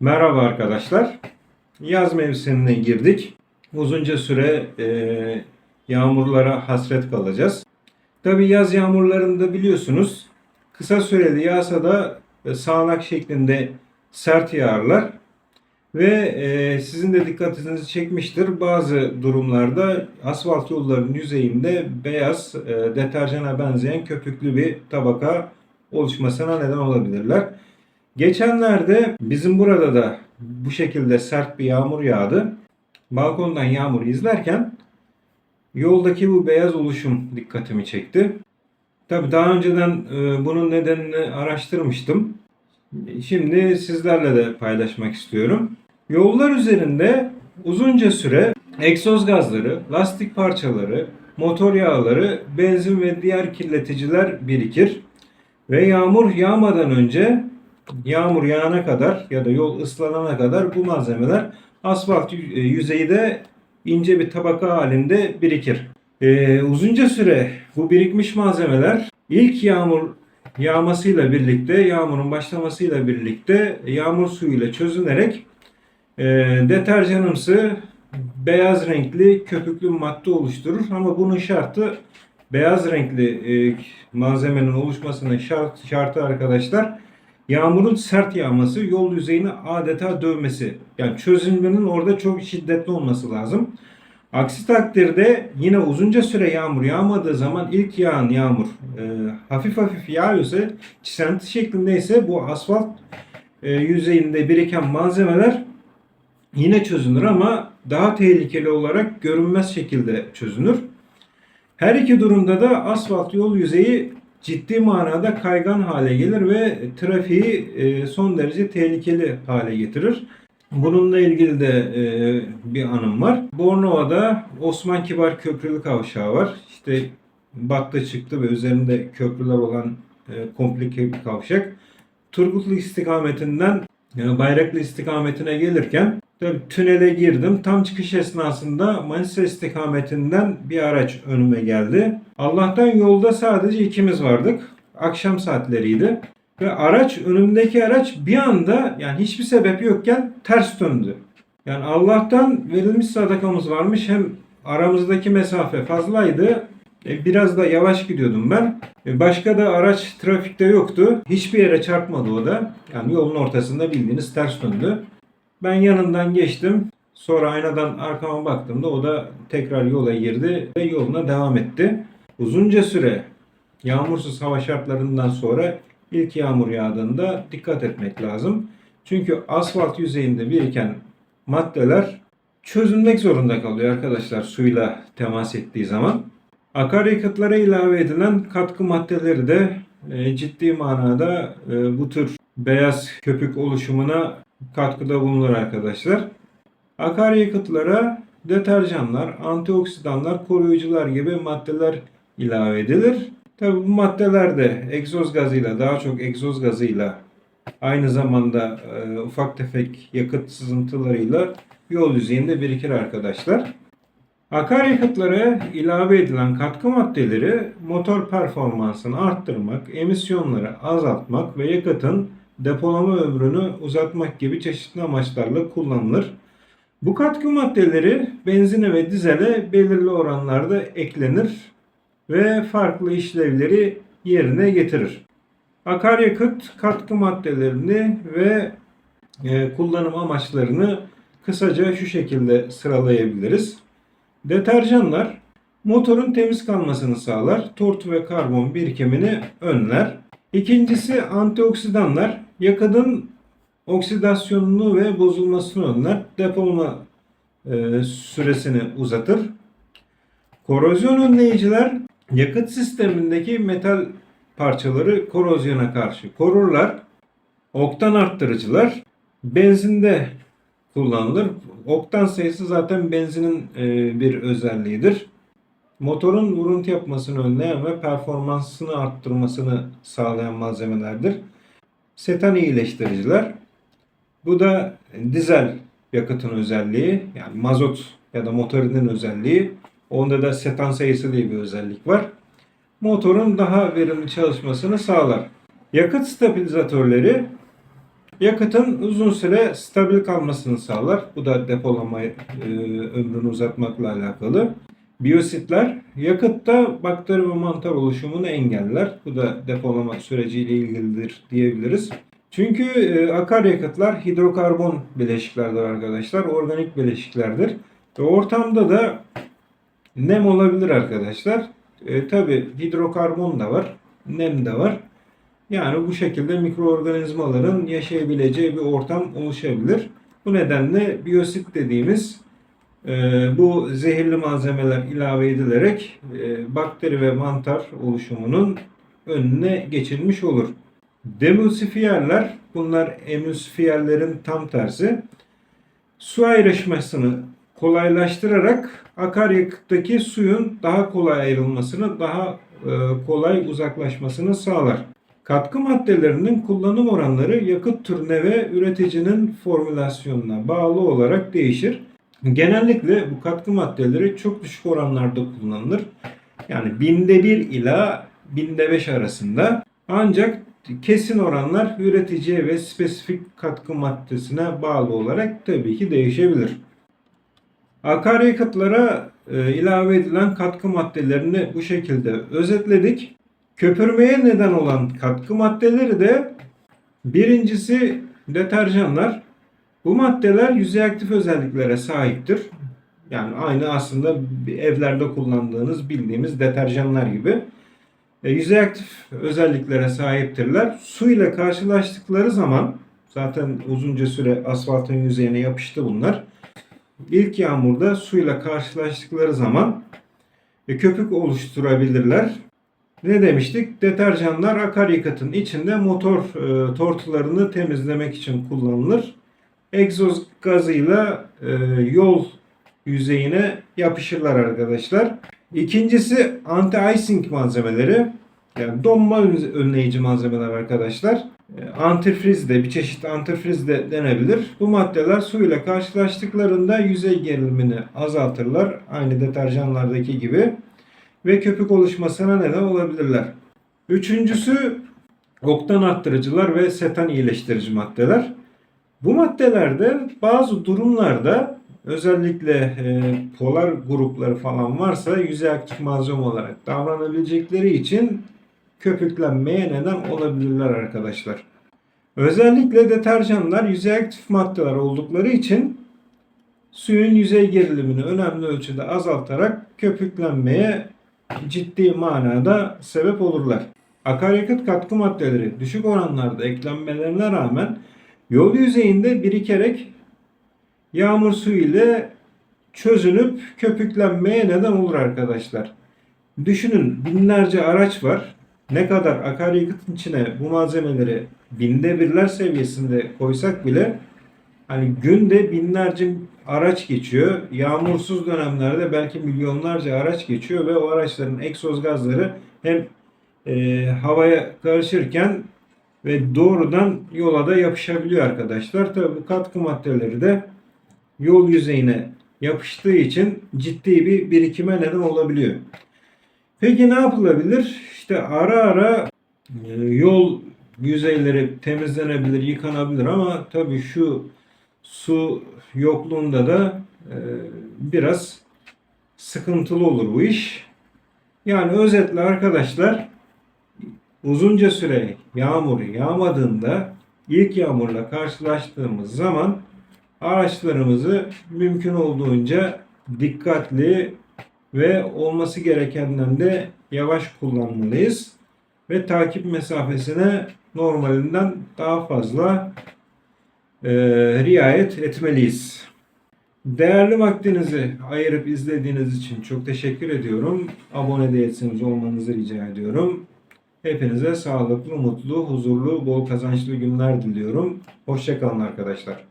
Merhaba arkadaşlar. Yaz mevsimine girdik. Uzunca süre e, yağmurlara hasret kalacağız. Tabi yaz yağmurlarında biliyorsunuz kısa süreli yağsa da e, sağanak şeklinde sert yağarlar. Ve e, sizin de dikkatinizi çekmiştir. Bazı durumlarda asfalt yollarının yüzeyinde beyaz e, deterjana benzeyen köpüklü bir tabaka oluşmasına neden olabilirler. Geçenlerde bizim burada da bu şekilde sert bir yağmur yağdı. Balkondan yağmuru izlerken yoldaki bu beyaz oluşum dikkatimi çekti. Tabii daha önceden e, bunun nedenini araştırmıştım. Şimdi sizlerle de paylaşmak istiyorum. Yollar üzerinde uzunca süre egzoz gazları, lastik parçaları, motor yağları, benzin ve diğer kirleticiler birikir. Ve yağmur yağmadan önce yağmur yağana kadar ya da yol ıslanana kadar bu malzemeler asfalt e, yüzeyde ince bir tabaka halinde birikir. Ee, uzunca süre bu birikmiş malzemeler ilk yağmur yağmasıyla birlikte, yağmurun başlamasıyla birlikte yağmur suyuyla çözünerek e, deterjanımsı beyaz renkli köpüklü madde oluşturur. Ama bunun şartı beyaz renkli e, malzemenin oluşmasının şart, şartı arkadaşlar yağmurun sert yağması, yol yüzeyini adeta dövmesi. Yani çözülmenin orada çok şiddetli olması lazım. Aksi takdirde yine uzunca süre yağmur yağmadığı zaman ilk yağan yağmur e, hafif hafif yağıyorsa, çisenti şeklindeyse bu asfalt e, yüzeyinde biriken malzemeler yine çözünür ama daha tehlikeli olarak görünmez şekilde çözünür. Her iki durumda da asfalt yol yüzeyi ciddi manada kaygan hale gelir ve trafiği e, son derece tehlikeli hale getirir. Bununla ilgili de e, bir anım var. Bornova'da Osman Kibar Köprülü Kavşağı var. İşte battı çıktı ve üzerinde köprüler olan e, komplike bir kavşak. Turgutlu istikametinden Bayraklı istikametine gelirken tabii tünele girdim. Tam çıkış esnasında Manisa istikametinden bir araç önüme geldi. Allah'tan yolda sadece ikimiz vardık. Akşam saatleriydi. Ve araç önümdeki araç bir anda yani hiçbir sebep yokken ters döndü. Yani Allah'tan verilmiş sadakamız varmış. Hem aramızdaki mesafe fazlaydı. E, Biraz da yavaş gidiyordum ben. E, Başka da araç trafikte yoktu. Hiçbir yere çarpmadı o da. Yani yolun ortasında bildiğiniz ters döndü. Ben yanından geçtim. Sonra aynadan arkama baktığımda o da tekrar yola girdi ve yoluna devam etti. Uzunca süre yağmursuz hava şartlarından sonra ilk yağmur yağdığında dikkat etmek lazım. Çünkü asfalt yüzeyinde biriken maddeler çözülmek zorunda kalıyor arkadaşlar suyla temas ettiği zaman. Akaryakıtlara ilave edilen katkı maddeleri de e, ciddi manada e, bu tür beyaz köpük oluşumuna katkıda bulunur arkadaşlar. Akaryakıtlara deterjanlar, antioksidanlar, koruyucular gibi maddeler ilave edilir. Tabi bu maddeler de egzoz gazıyla, daha çok egzoz gazıyla aynı zamanda e, ufak tefek yakıt sızıntılarıyla yol yüzeyinde birikir arkadaşlar. Akaryakıtlara ilave edilen katkı maddeleri motor performansını arttırmak, emisyonları azaltmak ve yakıtın depolama ömrünü uzatmak gibi çeşitli amaçlarla kullanılır. Bu katkı maddeleri benzine ve dizele belirli oranlarda eklenir ve farklı işlevleri yerine getirir. Akaryakıt katkı maddelerini ve e, kullanım amaçlarını kısaca şu şekilde sıralayabiliriz. Deterjanlar motorun temiz kalmasını sağlar, tortu ve karbon birikimini önler. İkincisi antioksidanlar yakıtın oksidasyonunu ve bozulmasını önler, depolama e, süresini uzatır. Korozyon önleyiciler yakıt sistemindeki metal parçaları korozyona karşı korurlar. Oktan arttırıcılar benzinde kullanılır. Oktan sayısı zaten benzinin e, bir özelliğidir. Motorun vuruntu yapmasını önleyen ve performansını arttırmasını sağlayan malzemelerdir. Setan iyileştiriciler. Bu da dizel yakıtın özelliği. Yani mazot ya da motorinin özelliği. Onda da setan sayısı diye bir özellik var. Motorun daha verimli çalışmasını sağlar. Yakıt stabilizatörleri Yakıtın uzun süre stabil kalmasını sağlar. Bu da depolama e, ömrünü uzatmakla alakalı. Biyositler yakıtta bakteri ve mantar oluşumunu engeller. Bu da depolama süreciyle ilgilidir diyebiliriz. Çünkü e, akaryakıtlar hidrokarbon bileşiklerdir arkadaşlar. Organik bileşiklerdir. Ve ortamda da nem olabilir arkadaşlar. E, Tabi hidrokarbon da var. Nem de var. Yani bu şekilde mikroorganizmaların yaşayabileceği bir ortam oluşabilir. Bu nedenle biyosit dediğimiz bu zehirli malzemeler ilave edilerek e, bakteri ve mantar oluşumunun önüne geçilmiş olur. Demulsifiyerler bunlar emulsifiyerlerin tam tersi. Su ayrışmasını kolaylaştırarak akaryakıttaki suyun daha kolay ayrılmasını, daha e, kolay uzaklaşmasını sağlar. Katkı maddelerinin kullanım oranları yakıt türüne ve üreticinin formülasyonuna bağlı olarak değişir. Genellikle bu katkı maddeleri çok düşük oranlarda kullanılır. Yani binde bir ila binde beş arasında. Ancak kesin oranlar üreticiye ve spesifik katkı maddesine bağlı olarak tabii ki değişebilir. Akaryakıtlara e, ilave edilen katkı maddelerini bu şekilde özetledik. Köpürmeye neden olan katkı maddeleri de birincisi deterjanlar. Bu maddeler yüzey aktif özelliklere sahiptir. Yani aynı aslında evlerde kullandığınız bildiğimiz deterjanlar gibi. E, yüzey aktif özelliklere sahiptirler. Su ile karşılaştıkları zaman zaten uzunca süre asfaltın yüzeyine yapıştı bunlar. İlk yağmurda suyla karşılaştıkları zaman e, köpük oluşturabilirler. Ne demiştik? Deterjanlar akaryakıtın içinde motor e, tortularını temizlemek için kullanılır. Egzoz gazıyla e, yol yüzeyine yapışırlar arkadaşlar. İkincisi anti-icing malzemeleri. Yani donma önleyici malzemeler arkadaşlar. E, Antifriz de bir çeşit antifriz de denebilir. Bu maddeler su ile karşılaştıklarında yüzey gerilimini azaltırlar. Aynı deterjanlardaki gibi. Ve köpük oluşmasına neden olabilirler. Üçüncüsü oktan arttırıcılar ve setan iyileştirici maddeler. Bu maddelerde bazı durumlarda özellikle e, polar grupları falan varsa yüzey aktif malzeme olarak davranabilecekleri için köpüklenmeye neden olabilirler arkadaşlar. Özellikle deterjanlar yüzey aktif maddeler oldukları için suyun yüzey gerilimini önemli ölçüde azaltarak köpüklenmeye ciddi manada sebep olurlar. Akaryakıt katkı maddeleri düşük oranlarda eklenmelerine rağmen yol yüzeyinde birikerek yağmur suyu ile çözünüp köpüklenmeye neden olur arkadaşlar. Düşünün binlerce araç var. Ne kadar akaryakıtın içine bu malzemeleri binde birler seviyesinde koysak bile hani günde binlerce araç geçiyor. Yağmursuz dönemlerde belki milyonlarca araç geçiyor ve o araçların egzoz gazları hem e, havaya karışırken ve doğrudan yola da yapışabiliyor arkadaşlar. Tabi bu katkı maddeleri de yol yüzeyine yapıştığı için ciddi bir birikime neden olabiliyor. Peki ne yapılabilir? İşte ara ara e, yol yüzeyleri temizlenebilir, yıkanabilir ama tabii şu su yokluğunda da e, biraz sıkıntılı olur bu iş. Yani özetle arkadaşlar uzunca süre yağmur yağmadığında ilk yağmurla karşılaştığımız zaman araçlarımızı mümkün olduğunca dikkatli ve olması gerekenden de yavaş kullanmalıyız. Ve takip mesafesine normalinden daha fazla e, riayet etmeliyiz. Değerli vaktinizi ayırıp izlediğiniz için çok teşekkür ediyorum. Abone değilseniz olmanızı rica ediyorum. Hepinize sağlıklı, mutlu, huzurlu, bol kazançlı günler diliyorum. Hoşçakalın arkadaşlar.